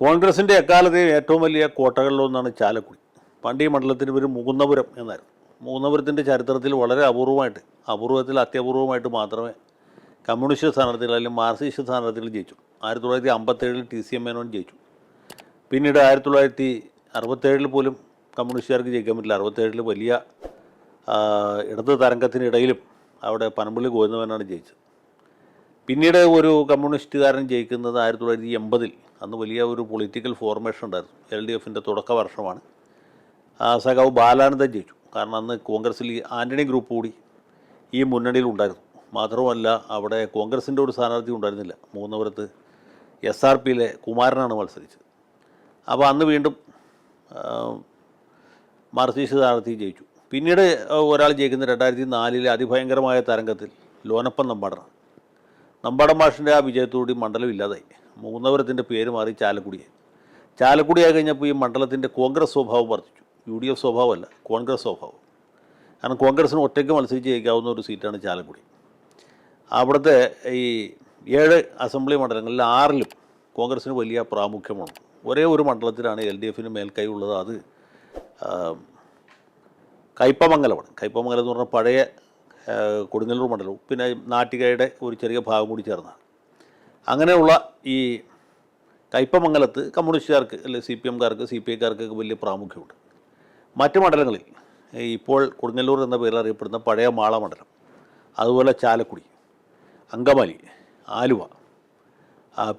കോൺഗ്രസിന്റെ എക്കാലത്തെ ഏറ്റവും വലിയ കോട്ടകളിലൊന്നാണ് ചാലക്കുടി. പണ്ട് ഈ മണ്ഡലത്തിന് പേര് മുകുന്നപുരം എന്നായിരുന്നു. മുകുന്നപുരത്തിന്റെ ചരിത്രത്തിൽ വളരെ അപൂർവമായിട്ട് അപൂർവത്തിൽ അത്യപൂർവമായിട്ട് മാത്രമേ കമ്മ്യൂണിസ്റ്റ് സ്ഥാനാർത്ഥികൾ അല്ലെങ്കിൽ മാർസിസ്റ്റ് സ്ഥാനാർത്ഥികൾ ജയിച്ചു. ആയിരത്തി തൊള്ളായിരത്തി അമ്പത്തേഴിൽ ടി സി എം മേനോൻ ജയിച്ചു. പിന്നീട് ആയിരത്തി തൊള്ളായിരത്തി അറുപത്തേഴിൽ പോലും കമ്മ്യൂണിസ്റ്റുകാർക്ക് ജയിക്കാൻ പറ്റില്ല. അറുപത്തേഴിൽ വലിയ ഇടത് തരംഗത്തിനിടയിലും അവിടെ പനമ്പള്ളി ഗോവിന്ദമേനാണ് ജയിച്ചത്. പിന്നീട് ഒരു കമ്മ്യൂണിസ്റ്റുകാരൻ ജയിക്കുന്നത് ആയിരത്തി തൊള്ളായിരത്തി എൺപതിൽ അന്ന് വലിയ ഒരു പൊളിറ്റിക്കൽ ഫോർമേഷൻ ഉണ്ടായിരുന്നു. എൽ ഡി എഫിന്റെ തുടക്ക വർഷമാണ്. സഖാവ് ബാലാനന്ദൻ ജയിച്ചു. കാരണം അന്ന് കോൺഗ്രസിൽ ഈ ആന്റണി ഗ്രൂപ്പ് കൂടി ഈ മുന്നണിയിൽ ഉണ്ടായിരുന്നു. മാത്രമല്ല അവിടെ കോൺഗ്രസിന്റെ ഒരു സ്ഥാനാർത്ഥി ഉണ്ടായിരുന്നില്ല. മൂന്നപുരത്ത് എസ് ആർ പിയിലെ കുമാരനാണ് മത്സരിച്ചത്. അപ്പോൾ അന്ന് വീണ്ടും ആ, മാർക്സിസ്റ്റ് സ്ഥാനാർത്ഥി ജയിച്ചു. പിന്നീട് ഒരാൾ ജയിക്കുന്ന രണ്ടായിരത്തി നാലിലെ അതിഭയങ്കരമായ തരംഗത്തിൽ ലോനപ്പൻ നമ്പാടനാണ് നമ്പാടൻ മാഷിന്റെ ആ വിജയത്തോടുകൂടി മണ്ഡലം ഇല്ലാതായി. മൂന്നപുരത്തിന്റെ പേര് മാറി ചാലക്കുടിയായി ചാലക്കുടിയായി കഴിഞ്ഞപ്പോൾ ഈ മണ്ഡലത്തിന്റെ കോൺഗ്രസ് സ്വഭാവം വർദ്ധിച്ചു. യു ഡി എഫ് സ്വഭാവമല്ല കോൺഗ്രസ് സ്വഭാവം. കാരണം കോൺഗ്രസ്സിന് ഒറ്റയ്ക്ക് മത്സരിച്ച് ജയിക്കാവുന്ന ഒരു സീറ്റാണ് ചാലക്കുടി. അവിടുത്തെ ഈ ഏഴ് അസംബ്ലി മണ്ഡലങ്ങളിൽ ആറിലും കോൺഗ്രസ്സിന് വലിയ പ്രാമുഖ്യമാണ് ഒരേ ഒരു മണ്ഡലത്തിലാണ് എൽ ഡി എഫിന് മേൽക്കൈ ഉള്ളത് അത് കയ്പമംഗലമാണ്. കയ്പമംഗലം എന്ന് പറഞ്ഞാൽ പഴയ കൊടുങ്ങല്ലൂർ മണ്ഡലവും. പിന്നെ നാട്ടികയുടെ ഒരു ചെറിയ ഭാഗം കൂടി ചേർന്നാണ് അങ്ങനെയുള്ള ഈ കയ്പമംഗലത്ത് കമ്മ്യൂണിസ്റ്റുകാർക്ക് അല്ലെങ്കിൽ സി പി എംകാർക്ക് സി പി ഐക്കാർക്കൊക്കെ വലിയ പ്രാമുഖ്യമുണ്ട്. മറ്റ് മണ്ഡലങ്ങളിൽ ഇപ്പോൾ കൊടുങ്ങല്ലൂർ എന്ന പേരിൽ അറിയപ്പെടുന്ന പഴയ മാള മണ്ഡലം അതുപോലെ ചാലക്കുടി അങ്കമാലി ആലുവ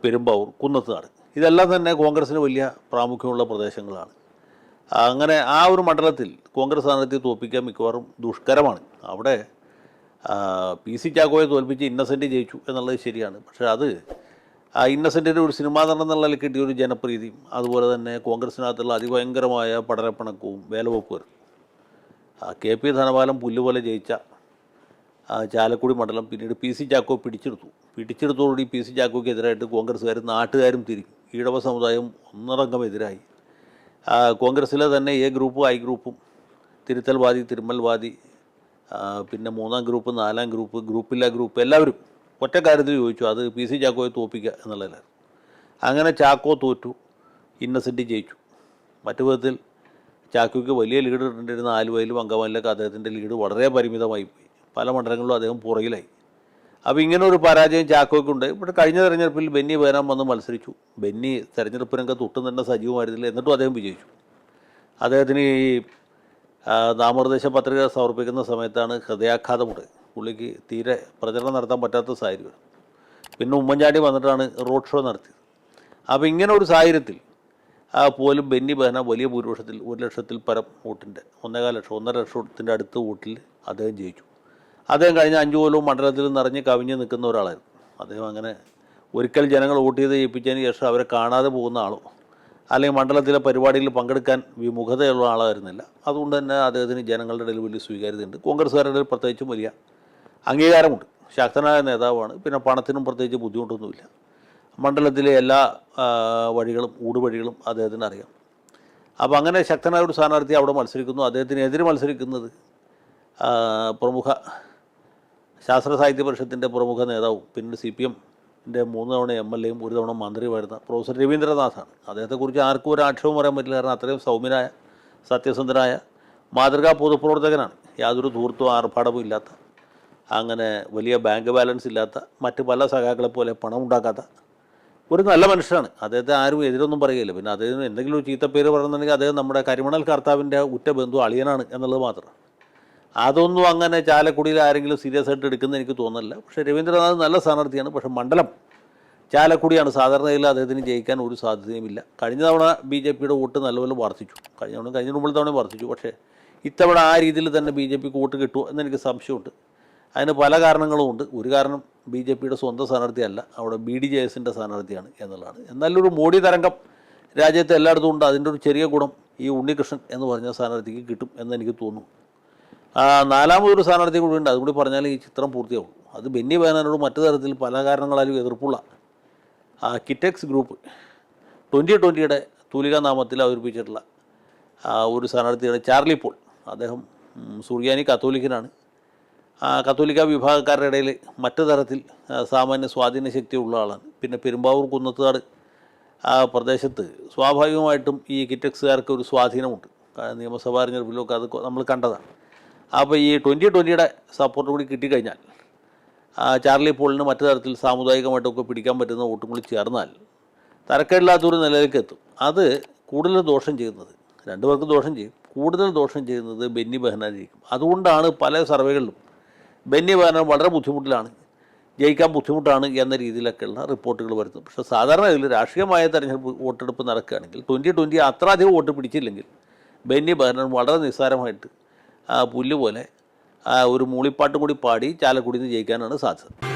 പെരുമ്പാവൂർ കുന്നത്തുനാട് ഇതെല്ലാം തന്നെ കോൺഗ്രസ്സിന് വലിയ പ്രാമുഖ്യമുള്ള പ്രദേശങ്ങളാണ്. അങ്ങനെ ആ ഒരു മണ്ഡലത്തിൽ കോൺഗ്രസ് സ്ഥാനാർത്ഥിയെ തോൽപ്പിക്കാൻ മിക്കവാറും ദുഷ്കരമാണ്. അവിടെ പി സി ചാക്കോയെ തോൽപ്പിച്ച് ഇന്നസെന്റ് ജയിച്ചു എന്നുള്ളത് ശരിയാണ്. പക്ഷേ അത് ആ ഇന്നസെന്റിന്റെ ഒരു സിനിമാ നടൻ എന്നുള്ള കിട്ടിയ ഒരു ജനപ്രീതിയും അതുപോലെ തന്നെ കോൺഗ്രസിനകത്തുള്ള അതിഭയങ്കരമായ പടരപ്പണക്കവും ആ കെ പി ധനപാലം പുല്ലുപോലെ ജയിച്ച ചാലക്കുടി മണ്ഡലം പിന്നീട് പി സി ചാക്കോ പിടിച്ചെടുത്തു. പിടിച്ചെടുത്തോടുകൂടി പി സി ചാക്കോക്കെതിരായിട്ട് കോൺഗ്രസ്സുകാരും നാട്ടുകാരും തിരിഞ്ഞു. ഈഴവ സമുദായം ഒന്നടങ്കം എതിരായി. കോൺഗ്രസ്സിലെ തന്നെ എ ഗ്രൂപ്പും ഐ ഗ്രൂപ്പും തിരുത്തൽവാദി തിരുമൽവാദി ആ, പിന്നെ മൂന്നാം ഗ്രൂപ്പ് നാലാം ഗ്രൂപ്പ് ഗ്രൂപ്പില്ല ഗ്രൂപ്പ് എല്ലാവരും ഒറ്റ കാര്യത്തിൽ ചോദിച്ചു അത് പി സി ചാക്കോയെ തോൽപ്പിക്കുക എന്നുള്ളതായിരുന്നു അങ്ങനെ ചാക്കോ തോറ്റു ഇന്നസെന്റ് ജയിച്ചു. മറ്റു വിധത്തിൽ ചാക്കോയ്ക്ക് വലിയ ലീഡ് ഇട്ടിരുന്ന ആലുവയിലും അങ്കമാലിലൊക്കെ അദ്ദേഹത്തിന്റെ ലീഡ് വളരെ പരിമിതമായി പോയി. പല മണ്ഡലങ്ങളിലും അദ്ദേഹം പുറകിലായി. അപ്പോൾ ഇങ്ങനെ ഒരു പരാജയം ചാക്കോയ്ക്കുണ്ട്. ഇവിടെ കഴിഞ്ഞ തെരഞ്ഞെടുപ്പിൽ ബെന്നി വേനാൻ വന്ന് മത്സരിച്ചു. ബെന്നി തെരഞ്ഞെടുപ്പ് രംഗത്ത് ഒട്ടും തന്നെ സജീവമായിരുന്നില്ല എന്നിട്ടും അദ്ദേഹം വിജയിച്ചു. അദ്ദേഹത്തിന് ഈ നാമനിർദ്ദേശ പത്രിക സമർപ്പിക്കുന്ന സമയത്താണ് ഹൃദയാഘാതമുണ്ട്. പുള്ളിക്ക് തീരെ പ്രചരണം നടത്താൻ പറ്റാത്ത സാഹചര്യം. പിന്നെ ഉമ്മൻചാണ്ടി വന്നിട്ടാണ് റോഡ് ഷോ നടത്തിയത്. അപ്പോൾ ഇങ്ങനെ ഒരു സാഹചര്യത്തിൽ പോലും ബെന്നി ബെഹന വലിയ ഭൂരിപക്ഷത്തിൽ ഒരു ലക്ഷത്തിൽ പരം വോട്ടിന്റെ ഒന്നേകാൽ ലക്ഷം ഒന്നര ലക്ഷത്തിന്റെ അടുത്ത വോട്ടിൽ അദ്ദേഹം ജയിച്ചു. അദ്ദേഹം കഴിഞ്ഞ അഞ്ചു കൊല്ലവും മണ്ഡലത്തിൽ നിറഞ്ഞ് കവിഞ്ഞ് നിൽക്കുന്ന ഒരാളായിരുന്നു. അദ്ദേഹം അങ്ങനെ ഒരിക്കൽ ജനങ്ങൾ വോട്ട് ചെയ്ത് ജയിപ്പിച്ചതിന് ശേഷം അവരെ കാണാതെ പോകുന്ന ആളോ അല്ലെങ്കിൽ മണ്ഡലത്തിലെ പരിപാടിയിൽ പങ്കെടുക്കാൻ വിമുഖതയുള്ള ആളായിരുന്നില്ല. അതുകൊണ്ട് തന്നെ അദ്ദേഹത്തിന് ജനങ്ങളുടെ ഇടയിൽ വലിയ സ്വീകാര്യതയുണ്ട്. കോൺഗ്രസ്സുകാരുടെ പ്രത്യേകിച്ചും വലിയ അംഗീകാരമുണ്ട്. ശക്തനായ നേതാവാണ്. പിന്നെ പണത്തിനും പ്രത്യേകിച്ച് ബുദ്ധിമുട്ടൊന്നുമില്ല. മണ്ഡലത്തിലെ എല്ലാ വഴികളും ഊടുവഴികളും അദ്ദേഹത്തിന് അറിയാം. അപ്പോൾ അങ്ങനെ ശക്തനായ ഒരു സ്ഥാനാർത്ഥി അവിടെ മത്സരിക്കുന്നു. അദ്ദേഹത്തിനെതിരെ മത്സരിക്കുന്നത് പ്രമുഖ ശാസ്ത്ര സാഹിത്യ പരിഷത്തിന്റെ പ്രമുഖ നേതാവും പിന്നീട് സി പി എമ്മിന്റെ മൂന്ന് തവണ എം എൽ എയും ഒരു തവണ മന്ത്രിയുമായിരുന്ന പ്രൊഫസർ രവീന്ദ്രനാഥാണ് അദ്ദേഹത്തെക്കുറിച്ച് ആർക്കും ഒരു ആക്ഷേപം പറയാൻ പറ്റില്ല കാരണം അത്രയും സൗമ്യനായ സത്യസന്ധനായ മാതൃകാ പൊതുപ്രവർത്തകനാണ്. യാതൊരു ധൂർത്തവും ആർഭാടവും ഇല്ലാത്ത അങ്ങനെ വലിയ ബാങ്ക് ബാലൻസ് ഇല്ലാത്ത മറ്റ് പല സഖാക്കളെ പോലെ പണം ഉണ്ടാക്കാത്ത ഒരു നല്ല മനുഷ്യനാണ്. അദ്ദേഹത്തെ ആരും എതിരൊന്നും പറയുകയില്ല പിന്നെ അദ്ദേഹം എന്തെങ്കിലും ഒരു പേര് പറയുന്നുണ്ടെങ്കിൽ അദ്ദേഹം നമ്മുടെ കരിമണൽ കർത്താവിന്റെ ഉറ്റ ബന്ധു അളിയനാണ് എന്നുള്ളത് മാത്രം. അതൊന്നും അങ്ങനെ ചാലക്കുടിയിൽ ആരെങ്കിലും സീരിയസ് ആയിട്ട് എടുക്കുന്ന എനിക്ക് തോന്നുന്നില്ല. പക്ഷേ രവീന്ദ്രനാഥ് നല്ല സ്ഥാനാർത്ഥിയാണ്. പക്ഷേ മണ്ഡലം ചാലക്കുടിയാണ്. സാധാരണയിൽ അദ്ദേഹത്തിന് ജയിക്കാൻ ഒരു സാധ്യതയുമില്ല. കഴിഞ്ഞ തവണ ബി ജെ പിയുടെ വോട്ട് നല്ലപോലെ വർദ്ധിച്ചു. കഴിഞ്ഞ തവണ കഴിഞ്ഞ മുമ്പിൽ തവണ വർദ്ധിച്ചു. പക്ഷേ ഇത്തവണ ആ രീതിയിൽ തന്നെ ബി ജെ പിക്ക് വോട്ട് കിട്ടുമോ എന്നെനിക്ക് സംശയമുണ്ട്. അതിന് പല കാരണങ്ങളുമുണ്ട് ഒരു കാരണം ബി ജെ പിയുടെ സ്വന്തം സ്ഥാനാർത്ഥിയല്ല. അവിടെ ബി ഡി ജെ എസിന്റെ സ്ഥാനാർത്ഥിയാണ് എന്നുള്ളതാണ്. എന്നാലും ഒരു മോഡി തരംഗം രാജ്യത്ത് എല്ലായിടത്തും ഉണ്ട്. അതിന്റെ ഒരു ചെറിയ ഗുണം ഈ ഉണ്ണികൃഷ്ണൻ എന്ന് പറഞ്ഞ സ്ഥാനാർത്ഥിക്ക് കിട്ടും എന്ന് എനിക്ക് തോന്നുന്നു. നാലാമതൊരു സ്ഥാനാർത്ഥി കൂടി ഉണ്ട്. അതുകൂടി പറഞ്ഞാൽ ഈ ചിത്രം പൂർത്തിയാവും. അത് ബെന്നി ബാനറിനോട് മറ്റു തരത്തിൽ പല കാരണങ്ങളാലും എതിർപ്പുള്ള ആ കിറ്റക്സ് ഗ്രൂപ്പ് ട്വന്റി ട്വന്റിയുടെ തൂലിക നാമത്തിൽ അവതരിപ്പിച്ചിട്ടുള്ള ഒരു സ്ഥാനാർത്ഥിയാണ് ചാർലി പോൾ. അദ്ദേഹം സുറിയാനി കത്തോലിക്കനാണ്. കത്തോലിക്ക വിഭാഗക്കാരുടെ ഇടയിൽ മറ്റു തരത്തിൽ സാമാന്യ സ്വാധീന ശക്തിയുള്ള ആളാണ്. പിന്നെ പെരുമ്പാവൂർ കുന്നത്തുകാട് ആ പ്രദേശത്ത് സ്വാഭാവികമായിട്ടും ഈ കിറ്റക്സുകാർക്ക് ഒരു സ്വാധീനമുണ്ട്. നിയമസഭാ തെരഞ്ഞെടുപ്പിലൊക്കെ അത് നമ്മൾ കണ്ടതാണ്. അപ്പോൾ ഈ ട്വന്റി ട്വന്റിയുടെ സപ്പോർട്ട് കൂടി കിട്ടിക്കഴിഞ്ഞാൽ ചാർലി പോളിന് മറ്റു തരത്തിൽ സാമുദായികമായിട്ടൊക്കെ പിടിക്കാൻ പറ്റുന്ന വോട്ടും കൂടി ചേർന്നാൽ തരക്കേടില്ലാത്തൊരു നിലയിലേക്ക് എത്തും. അത് കൂടുതൽ ദോഷം ചെയ്യുന്നത് രണ്ടുപേർക്ക് ദോഷം ചെയ്യും. കൂടുതൽ ദോഷം ചെയ്യുന്നത് ബെന്നി ബെഹനാനായിരിക്കും. അതുകൊണ്ടാണ് പല സർവേകളിലും ബെന്നി ബെഹനാൻ വളരെ ബുദ്ധിമുട്ടിലാണ് ജയിക്കാൻ ബുദ്ധിമുട്ടാണ് എന്ന രീതിയിലൊക്കെയുള്ള റിപ്പോർട്ടുകൾ വരുന്നു പക്ഷേ സാധാരണ ഇതിൽ രാഷ്ട്രീയമായ തെരഞ്ഞെടുപ്പ് വോട്ടെടുപ്പ് നടക്കുകയാണെങ്കിൽ ട്വന്റി ട്വന്റി അത്ര അധികം വോട്ട് പിടിച്ചില്ലെങ്കിൽ ബെന്നി ബെഹനാൻ വളരെ നിസ്സാരമായിട്ട് പുല്ല് പോലെ ഒരു മൂളിപ്പാട്ടും കൂടി പാടി ചാലക്കുടിയിൽ നിന്ന് ജയിക്കാനാണ് സാധ്യത.